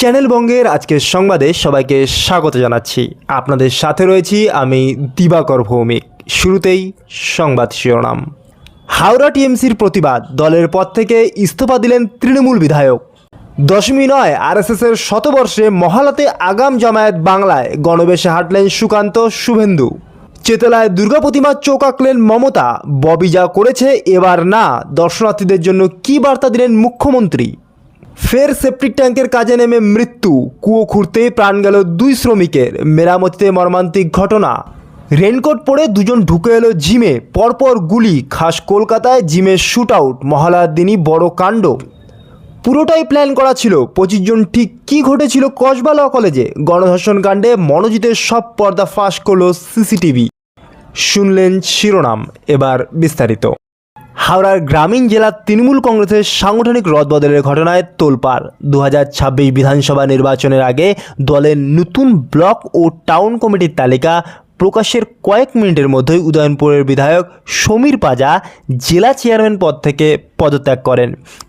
Channel বঙ্গের আজকের সংবাদে সবাইকে স্বাগত জানাচ্ছি। আপনাদের সাথে রয়েছি আমি দিবাকর ভৌমিক। শুরুতেই সংবাদ শিরোনাম। হাওড়া টিএমসির প্রতিবাদ, দলের পদ থেকে ইস্তফা দিলেন তৃণমূল বিধায়ক। দশমী নয়, আরএসএসের শতবর্ষে মহালাতে আগাম জামায়াত বাংলায় গণবেশে হাঁটলেন সুকান্ত শুভেন্দু। চেতলায় দুর্গা প্রতিমার চোখ আঁকলেন মমতা। ববি যা করেছে, এবার না। দর্শনার্থীদের জন্য কী বার্তা দিলেন মুখ্যমন্ত্রী? ফের সেপ্টিক ট্যাঙ্কের কাজে নেমে মৃত্যু। কুয়ো খুঁড়তেই প্রাণ গেল দুই শ্রমিকের। মেরামতিতে মর্মান্তিক ঘটনা। রেনকোট পরে দুজন ঢুকে এলো জিমে। পরপর গুলি, খাস কলকাতায় জিমের শ্যুট আউট মহালয়ার দিনই বড় কাণ্ড। পুরোটাই প্ল্যান করা ছিল, পঁচিশ জন ঠিক কী ঘটেছিল কসবা ল কলেজে? গণধর্ষণ কাণ্ডে মনোজিতের সব পর্দা ফাঁস করল সিসিটিভি। শুনলেন শিরোনাম, এবার বিস্তারিত। হাওড়ার গ্রামীণ জেলার তৃণমূল কংগ্রেসের সাংগঠনিক রদবদলের ঘটনায় তোলপাড়। দু হাজার ছাব্বিশ বিধানসভা নির্বাচনের আগে দলের নতুন ব্লক ও টাউন কমিটির তালিকা প্রকাশের কয়েক মিনিটের মধ্যেই উদয়নপুরের বিধায়ক সমীর পাজা জেলা চেয়ারম্যান পদ থেকে পদত্যাগ করেন।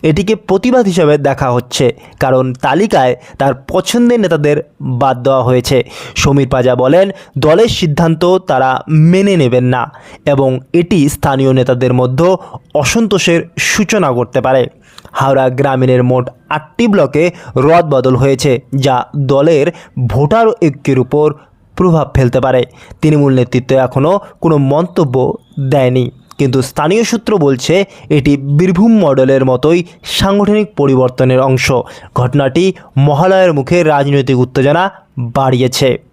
এটিকে প্রতিবাদ হিসাবে দেখা হচ্ছে, কারণ তালিকায় তার পছন্দের নেতাদের বাদ দেওয়া হয়েছে। সমীর পাজা বলেন, দলের সিদ্ধান্ত তারা মেনে নেবেন না এবং এটি স্থানীয় নেতাদের মধ্যে অসন্তোষের সূচনা করতে পারে। হাওড়া গ্রামীণের মোট আটটি ব্লকে রদ বদল হয়েছে, যা দলের ভোটার ঐক্যের উপর প্রভাব ফেলতে পারে। তৃণমূল নেতৃত্ব এখনও কোনো মন্তব্য দেয়নি। কিন্তু স্থানীয় সূত্র বলছে, এটি বীরভূম মডেলের মতোই সাংগঠনিক পরিবর্তনের অংশ। ঘটনাটি মহালয়ের মুখে রাজনৈতিক উত্তেজনা বাড়িয়েছে।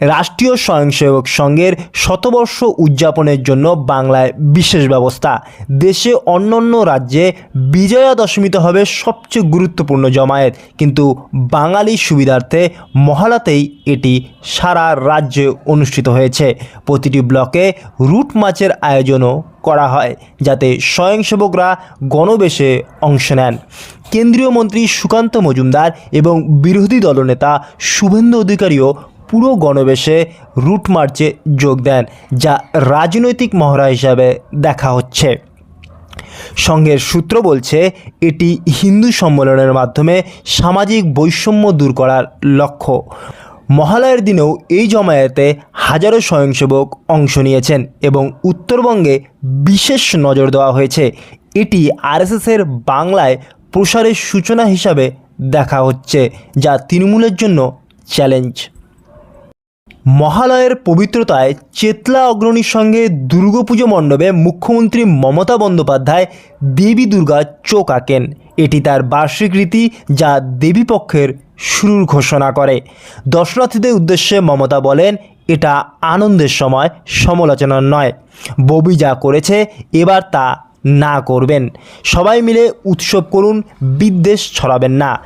রাষ্ট্রীয় স্বয়ংসেবক সংঘের শতবর্ষ উদযাপনের জন্য বাংলায় বিশেষ ব্যবস্থা। দেশে অন্যান্য রাজ্যে বিজয়া দশমীতে হবে সবচেয়ে গুরুত্বপূর্ণ জমায়েত। কিন্তু বাঙালি সুবিধার্থে মহালাতেই এটি সারা রাজ্যে অনুষ্ঠিত হয়েছে। প্রতিটি ব্লকে রুট মাচের আয়োজনও করা হয়, যাতে স্বয়ংসেবকরা গণবেশে অংশ নেন। কেন্দ্রীয় মন্ত্রী সুকান্ত মজুমদার এবং বিরোধী দলনেতা শুভেন্দু অধিকারীও পুরো গণবেশে রুট মার্চে যোগ দেন, যা রাজনৈতিক মহড়া হিসাবে দেখা হচ্ছে। সংঘের সূত্র বলছে, এটি হিন্দু সম্মেলনের মাধ্যমে সামাজিক বৈষম্য দূর করার লক্ষ্য। মহালয়ের দিনেও এই জমায়েতে হাজারো স্বয়ংসেবক অংশ নিয়েছেন এবং উত্তরবঙ্গে বিশেষ নজর দেওয়া হয়েছে। এটি আরএসএসের বাংলায় প্রসারের সূচনা হিসাবে দেখা হচ্ছে, যা তৃণমূলের জন্য চ্যালেঞ্জ। মহালয়ের পবিত্রতায় চেতলা অগ্রণীর সঙ্গে দুর্গাপুজো মণ্ডপে মুখ্যমন্ত্রী মমতা বন্দ্যোপাধ্যায় দেবী দুর্গা চোখ আঁকেন। এটি তার বার্ষিক রীতি যা দেবীপক্ষের শুরুর ঘোষণা করে। দর্শনার্থীদের উদ্দেশ্যে মমতা বলেন, এটা আনন্দের সময় সমালোচনার নয়। ববি যা করেছে, এবার তা না করবেন। সবাই মিলে উৎসব করুন, বিদ্বেষ ছড়াবেন না।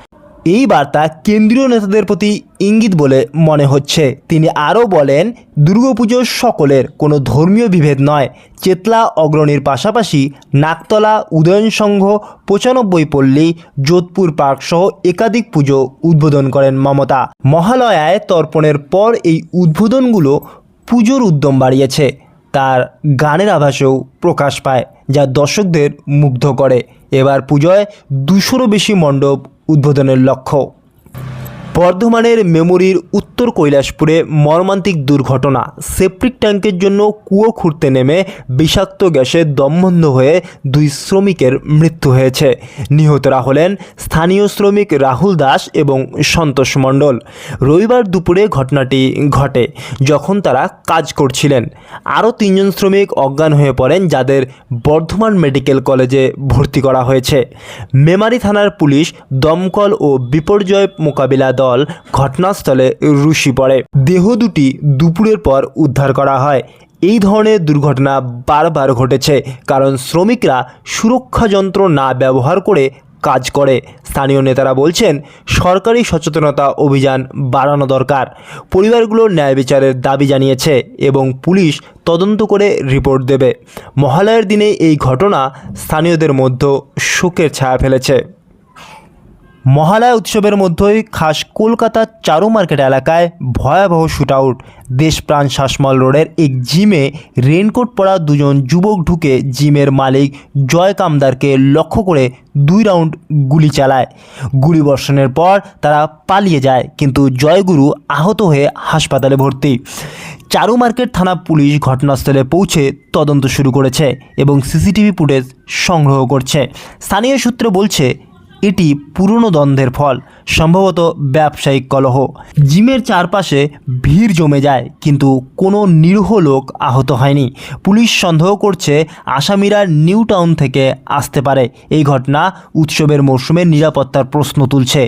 এই বার্তা কেন্দ্রীয় নেতাদের প্রতি ইঙ্গিত বলে মনে হচ্ছে। তিনি আরও বলেন, দুর্গাপুজো সকলের কোনো ধর্মীয় বিভেদ নয়। চেতলা অগ্রণীর পাশাপাশি নাকতলা উদয়ন সংঘ, পঁচানব্বই পল্লী, যোধপুর পার্ক সহ একাধিক পুজো উদ্বোধন করেন মমতা। মহালয়ায় তর্পণের পর এই উদ্বোধনগুলো পুজোর উদ্যম বাড়িয়েছে। তার গানের আভাসেও প্রকাশ পায়, যা দর্শকদের মুগ্ধ করে। এবার পুজোয় দুশোরও বেশি মণ্ডপ উদ্বোধনের লক্ষ্য। বর্ধমানের মেমোরির উত্তর কৈলাসপুরে মর্মান্তিক দুর্ঘটনা। সেপ্টিক ট্যাঙ্কের জন্য কুয়ো খুঁড়তে নেমে বিষাক্ত গ্যাসে দমবন্ধ হয়ে দুই শ্রমিকের মৃত্যু হয়েছে। নিহতরা হলেন স্থানীয় শ্রমিক রাহুল দাস এবং সন্তোষ মণ্ডল। রবিবার দুপুরে ঘটনাটি ঘটে, যখন তারা কাজ করছিলেন। আরও তিনজন শ্রমিক অজ্ঞান হয়ে পড়েন, যাদের বর্ধমান মেডিকেল কলেজে ভর্তি করা হয়েছে। মেমারি থানার পুলিশ দমকল ও বিপর্যয় মোকাবিলা দল ঘটনাস্থলে রুশি পড়ে। দেহ দুটি দুপুরের পর উদ্ধার করা হয়। এই ধরনের দুর্ঘটনা বারবার ঘটেছে, কারণ শ্রমিকরা সুরক্ষা যন্ত্র না ব্যবহার করে কাজ করে। স্থানীয় নেতারা বলছেন, সরকারি সচেতনতা অভিযান বাড়ানো দরকার। পরিবারগুলো ন্যায় বিচারের দাবি জানিয়েছে এবং পুলিশ তদন্ত করে রিপোর্ট দেবে। মহালয়ের দিনে এই ঘটনা স্থানীয়দের মধ্যে শোকের ছায়া ফেলেছে। মহালয়া উৎসবের মধ্যেই খাস কলকাতার চারু মার্কেট এলাকায় ভয়াবহ শুটআউট। দেশপ্রাণ শাসমল রোডের এক জিমে রেনকোট পরা দুজন যুবক ঢুকে জিমের মালিক জয় কামদারকে লক্ষ্য করে দুই রাউন্ড গুলি চালায়। গুলি বর্ষণের পর তারা পালিয়ে যায়, কিন্তু জয়গুরু আহত হয়ে হাসপাতালে ভর্তি। চারু মার্কেট থানা পুলিশ ঘটনাস্থলে পৌঁছে তদন্ত শুরু করেছে এবং সিসিটিভি ফুটেজ সংগ্রহ করছে। স্থানীয় সূত্র বলছে এটি পুরনো দ্বন্দ্বের ফল, সম্ভবত ব্যবসায়িক কলহ। জিমের চারপাশে ভিড় জমে যায়, কিন্তু কোনো নিরীহ লোক আহত হয়নি। পুলিশ সন্দেহ করছে আসামিরা নিউ টাউন থেকে আসতে পারে। এই ঘটনা উৎসবের মরশুমে নিরাপত্তার প্রশ্ন তুলছে।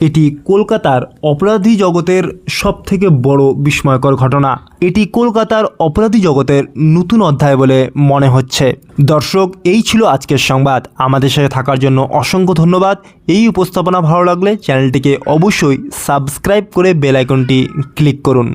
এটি কলকাতার অপরাধী জগতের সবথেকে বড় বিস্ময়কর ঘটনা। এটি কলকাতার অপরাধী জগতের নতুন অধ্যায় বলে মনে হচ্ছে। দর্শক, এই ছিল আজকের সংবাদ। আমাদের সাথে থাকার জন্য অসংখ্য ধন্যবাদ। এই উপস্থাপনা ভালো লাগলে চ্যানেলটিকে অবশ্যই সাবস্ক্রাইব করে বেলাইকনটি ক্লিক করুন।